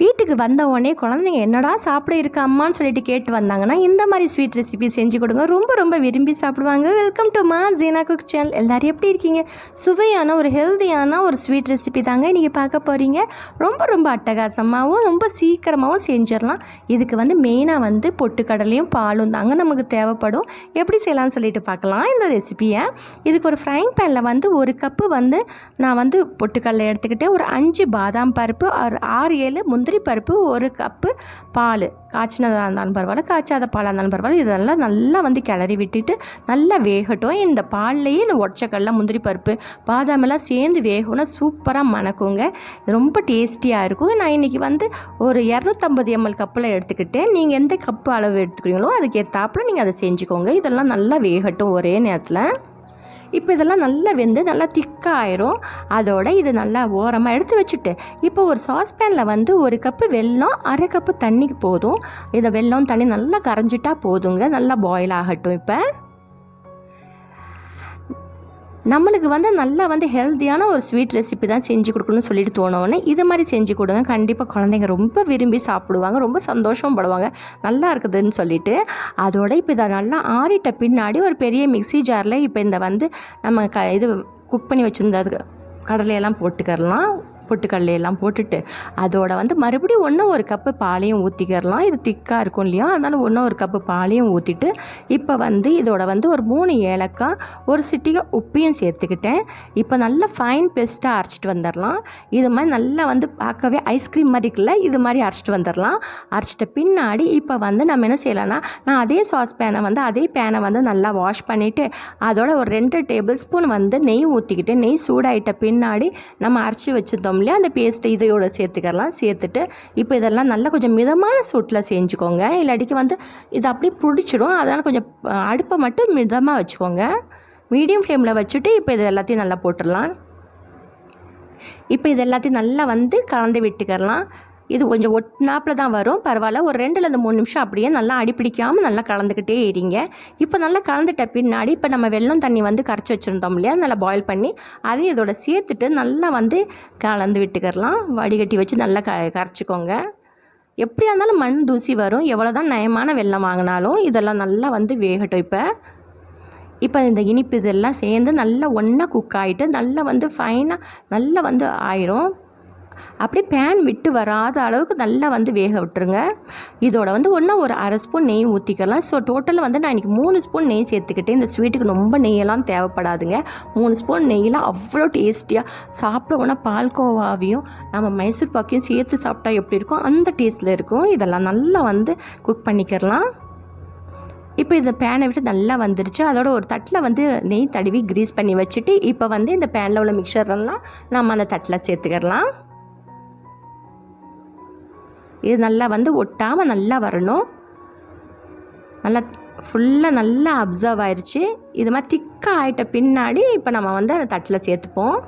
வீட்டுக்கு வந்த உடனே குழந்தைங்க என்னடா சாப்பிட இருக்கு அம்மான்னு சொல்லிட்டு கேட்டு வந்தாங்கன்னா இந்த மாதிரி ஸ்வீட் ரெசிபி செஞ்சு கொடுங்க. ரொம்ப ரொம்ப விரும்பி சாப்பிடுவாங்க. வெல்கம் டு மா ஜீனா குக் சேனல் எல்லோரும் எப்படி இருக்கீங்க? சுவையான ஒரு ஹெல்த்தியான ஒரு ஸ்வீட் ரெசிபி தாங்க இன்றைக்கி பார்க்க போகிறீங்க ரொம்ப ரொம்ப அட்டகாசமாகவும் ரொம்ப சீக்கிரமாகவும் செஞ்சிடலாம். இதுக்கு வந்து மெயினாக வந்து பொட்டுக்கடலையும் பாலும் தாங்க நமக்கு தேவைப்படும். எப்படி செய்யலாம்னு சொல்லிட்டு பார்க்கலாம். இந்த ரெசிபியை இதுக்கு ஒரு ஃப்ரைங் பேனில் வந்து ஒரு கப்பு வந்து நான் வந்து பொட்டுக்கடலை எடுத்துக்கிட்டேன். ஒரு அஞ்சு பாதாம் பருப்பு ஒரு ஆறு ஏழு முந்திரி பருப்பு ஒரு கப்பு பால். காய்ச்சினதாக இருந்தாலும் பரவாயில்ல காய்ச்சாத பாலாக இருந்தாலும் பரவாயில்ல. இதெல்லாம் நல்லா வந்து கிளறி விட்டுட்டு நல்லா வேகட்டும். இந்த பால்லையே இந்த ஒற்றைக்கடல முந்திரி பருப்பு பாதாமெல்லாம் சேர்ந்து வேகணும் சூப்பராக மணக்குங்க. ரொம்ப டேஸ்டியாக இருக்கும். நான் இன்றைக்கி வந்து ஒரு இரநூத்தம்பது எம்எல் கப்பில் எடுத்துக்கிட்டு நீங்கள் எந்த கப்பு அளவு எடுத்துக்கிறீங்களோ அதுக்கு ஏற்றாப்புல நீங்கள் அதை செஞ்சுக்கோங்க. இதெல்லாம் நல்லா வேகட்டும் ஒரே நேரத்தில். இப்போ இதெல்லாம் நல்லா வெந்து நல்லா திக்காயிரும். அதோட இது நல்லா ஓரமாக எடுத்து வச்சுட்டு இப்போ ஒரு சாஸ்பேனில் வந்து ஒரு கப்பு வெல்லம் அரை கப்பு தண்ணிக்கு போதும். இதை வெல்லம் தண்ணி நல்லா கரைஞ்சிட்டா போதுங்க. நல்லா பாயில் ஆகட்டும் இப்போ. நம்மளுக்கு வந்து நல்லா வந்து ஹெல்த்தியான ஒரு ஸ்வீட் ரெசிபி தான் செஞ்சு கொடுக்கணும்னு சொல்லிட்டு தோணவுன்னே இது மாதிரி செஞ்சு கொடுங்க. கண்டிப்பாக குழந்தைங்க ரொம்ப விரும்பி சாப்பிடுவாங்க ரொம்ப சந்தோஷம் படுவாங்க. நல்லா இருக்குதுன்னு சொல்லிட்டு அதோட இப்போ இதை நல்லா ஆறிட்ட பின்னாடி ஒரு பெரிய மிக்ஸி ஜாரில் இப்போ இந்த வந்து நம்ம க இது குக் பண்ணி வச்சுருந்தது கடலையெல்லாம் போட்டுக்கரலாம் பொட்டுக்கல்லையெல்லாம் போட்டுட்டு அதோட வந்து மறுபடியும் ஒன்றும் ஒரு கப்பு பாலையும் ஊற்றிக்கிறலாம் இது திக்காக இருக்கும் இல்லையா? அதனால் ஒன்றும் ஒரு கப்பு பாலையும் ஊற்றிட்டு இப்போ வந்து இதோட வந்து ஒரு மூணு ஏலக்காய் ஒரு சிட்டிகை உப்பையும் சேர்த்துக்கிட்டேன். இப்போ நல்லா ஃபைன் பெஸ்ட்டாக அரைச்சிட்டு வந்துடலாம் இது மாதிரி நல்லா வந்து பார்க்கவே ஐஸ்கிரீம் மாதிரி இருக்குல்ல? இது மாதிரி அரைச்சிட்டு வந்துடலாம் அரைச்சிட்ட பின்னாடி இப்போ வந்து நம்ம என்ன செய்யலாம்னா நான் அதே சாஸ் பேனை வந்து அதே பேனை வந்து நல்லா வாஷ் பண்ணிவிட்டு அதோட ஒரு ரெண்டு டேபிள் ஸ்பூன் வந்து நெய் ஊற்றிக்கிட்டு நெய் சூடாயிட்ட பின்னாடி நம்ம அரைச்சி வச்சுருந்தோம் இல்லையா? அந்த பேஸ்ட்டை இதையோட சேர்த்துக்கலாம். சேர்த்துட்டு இப்போ இதெல்லாம் நல்லா கொஞ்சம் மிதமான சூட்டில் செஞ்சுக்கோங்க. இல்லாட்டிக்கு வந்து இது அப்படியே பிடிச்சிடும். அதனால் கொஞ்சம் அடுப்பை மட்டும் மிதமாக வச்சுக்கோங்க. மீடியம் ஃப்ளேமில் வச்சுட்டு இப்போ இது எல்லாத்தையும் நல்லா போட்டுடலாம். இப்போ இது எல்லாத்தையும் நல்லா வந்து கலந்து விட்டுக்கலாம். இது கொஞ்சம் ஒட்டினாப்பில் தான் வரும். பரவாயில்ல ஒரு ரெண்டுலேருந்து மூணு நிமிஷம் அப்படியே நல்லா அடிப்பிடிக்காமல் நல்லா கலந்துக்கிட்டே இருங்க இப்போ நல்லா கலந்துட்ட பின்னாடி இப்போ நம்ம வெள்ளம் தண்ணி வந்து கரைச்சி வச்சுருந்தோம் இல்லையா? நல்லா பாயில் பண்ணி அதையும் இதோட சேர்த்துட்டு நல்லா வந்து கலந்து விட்டுக்கிறலாம் வடிகட்டி வச்சு நல்லா க கரைச்சிக்கோங்க. எப்படியா இருந்தாலும் மண் தூசி வரும். எவ்வளோ தான் நயமான வெள்ளம் வாங்கினாலும் இதெல்லாம் நல்லா வந்து வேகட்டும் இப்போ. இப்போ இந்த இனிப்பு இதெல்லாம் சேர்ந்து நல்லா ஒன்றா குக் ஆகிட்டு நல்லா வந்து ஃபைனாக நல்லா வந்து ஆயிரும். அப்படியே பேன் விட்டு வராத அளவுக்கு நல்லா வந்து வேக விட்டுருங்க. இதோட வந்து ஒன்றா ஒரு அரை ஸ்பூன் நெய் ஊற்றிக்கலாம் ஸோ டோட்டலாக வந்து நான் இன்றைக்கி மூணு ஸ்பூன் நெய் சேர்த்துக்கிட்டேன். இந்த ஸ்வீட்டுக்கு ரொம்ப நெய்யெல்லாம் தேவைப்படாதுங்க. மூணு ஸ்பூன் நெய்யெலாம் அவ்வளோ டேஸ்டியாக சாப்பிட ஒன்றா பால்கோவாவையும் நம்ம மைசூர் பாக்கையும் சேர்த்து சாப்பிட்டா எப்படி இருக்கும்? அந்த டேஸ்ட்டில் இருக்கும். இதெல்லாம் நல்லா வந்து குக் பண்ணிக்கிறலாம் இப்போ இந்த பேனை விட்டு நல்லா வந்துருச்சு. அதோட ஒரு தட்டில் வந்து நெய் தடவி கிரீஸ் பண்ணி வச்சுட்டு இப்போ வந்து இந்த பேனில் உள்ள மிக்சர்லாம் நம்ம அந்த தட்டில் சேர்த்துக்கிறலாம் இது நல்லா வந்து ஒட்டாமல் நல்லா வரணும். நல்லா ஃபுல்லாக நல்லா அப்சர்வ் ஆயிடுச்சு இது மாதிரி திக்காக ஆகிட்ட பின்னாடி இப்போ நம்ம வந்து அந்த தட்டில் சேர்த்துப்போம்.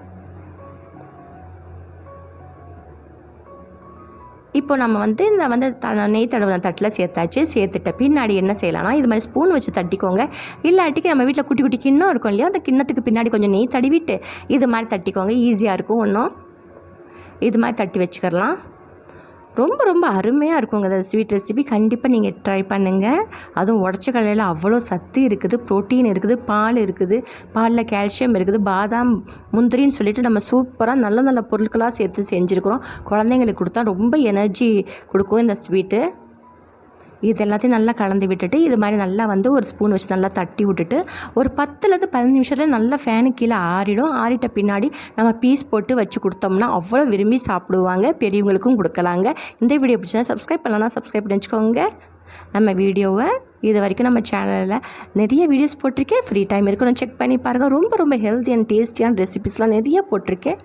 இப்போ நம்ம வந்து இந்த வந்து த நெய் தடவை தட்டில் சேர்த்தாச்சு. சேர்த்துட்ட பின்னாடி என்ன செய்யலாம்னா இது மாதிரி ஸ்பூன் வச்சு தட்டிக்கோங்க. இல்லாட்டிக்கு நம்ம வீட்டில் குட்டி குட்டி கிண்ணம் இருக்கும் இல்லையா அந்த கிண்ணத்துக்கு பின்னாடி கொஞ்சம் நெய் தடவிட்டு இது மாதிரி தட்டிக்கோங்க. ஈஸியாக இருக்கும் ஒன்றும் இது மாதிரி தட்டி வச்சுக்கலாம் ரொம்ப ரொம்ப அருமையாக இருக்குங்க. அந்த ஸ்வீட் ரெசிபி கண்டிப்பாக நீங்கள் ட்ரை பண்ணுங்கள் அதுவும் உடச்ச கடலையில் அவ்வளோ சத்து இருக்குது ப்ரோட்டீன் இருக்குது பால் இருக்குது. பாலில் கால்சியம் இருக்குது பாதாம் முந்திரின்னு சொல்லிட்டு நம்ம சூப்பராக நல்ல நல்ல பொருட்களாக சேர்த்து செஞ்சுருக்குறோம். குழந்தைங்களுக்கு கொடுத்தா ரொம்ப எனர்ஜி கொடுக்கும் இந்த ஸ்வீட்டு இது எல்லாத்தையும் நல்லா கலந்து விட்டுட்டு இது மாதிரி நல்லா வந்து ஒரு ஸ்பூன் வச்சு நல்லா தட்டி விட்டுட்டு ஒரு பத்துலேருந்து பதினஞ்சு நிமிஷத்தில் நல்லா ஃபேனு கீழே ஆறிடும். ஆறிட்ட பின்னாடி நம்ம பீஸ் போட்டு வச்சு கொடுத்தோம்னா அவ்வளோ விரும்பி சாப்பிடுவாங்க பெரியவங்களுக்கும் கொடுக்கலாங்க. இந்த வீடியோ பிடிச்சா சப்ஸ்கிரைப் பண்ணலாம் சப்ஸ்கிரைப் பண்ணி வச்சுக்கோங்க. நம்ம வீடியோவை இது வரைக்கும் நம்ம சேனலில் நிறைய வீடியோஸ் போட்டிருக்கேன். ஃப்ரீ டைம் இருக்கணும் செக் பண்ணி பாருங்கள் ரொம்ப ரொம்ப ஹெல்த்தி அண்ட் டேஸ்டியான ரெசிபிஸ்லாம் நிறைய போட்டிருக்கேன்.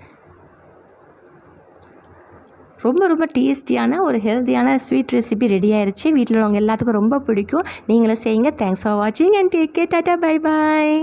ரொம்ப ரொம்ப டேஸ்டியான ஒரு ஹெல்த்தியான ஸ்வீட் ரெசிபி ரெடி ஆயிடுச்சு வீட்டில் உள்ளவங்க எல்லாத்துக்கும் ரொம்ப பிடிக்கும். நீங்களும் செய்யுங்க. தேங்க்ஸ் ஃபார் வாட்சிங் and take care tata bye bye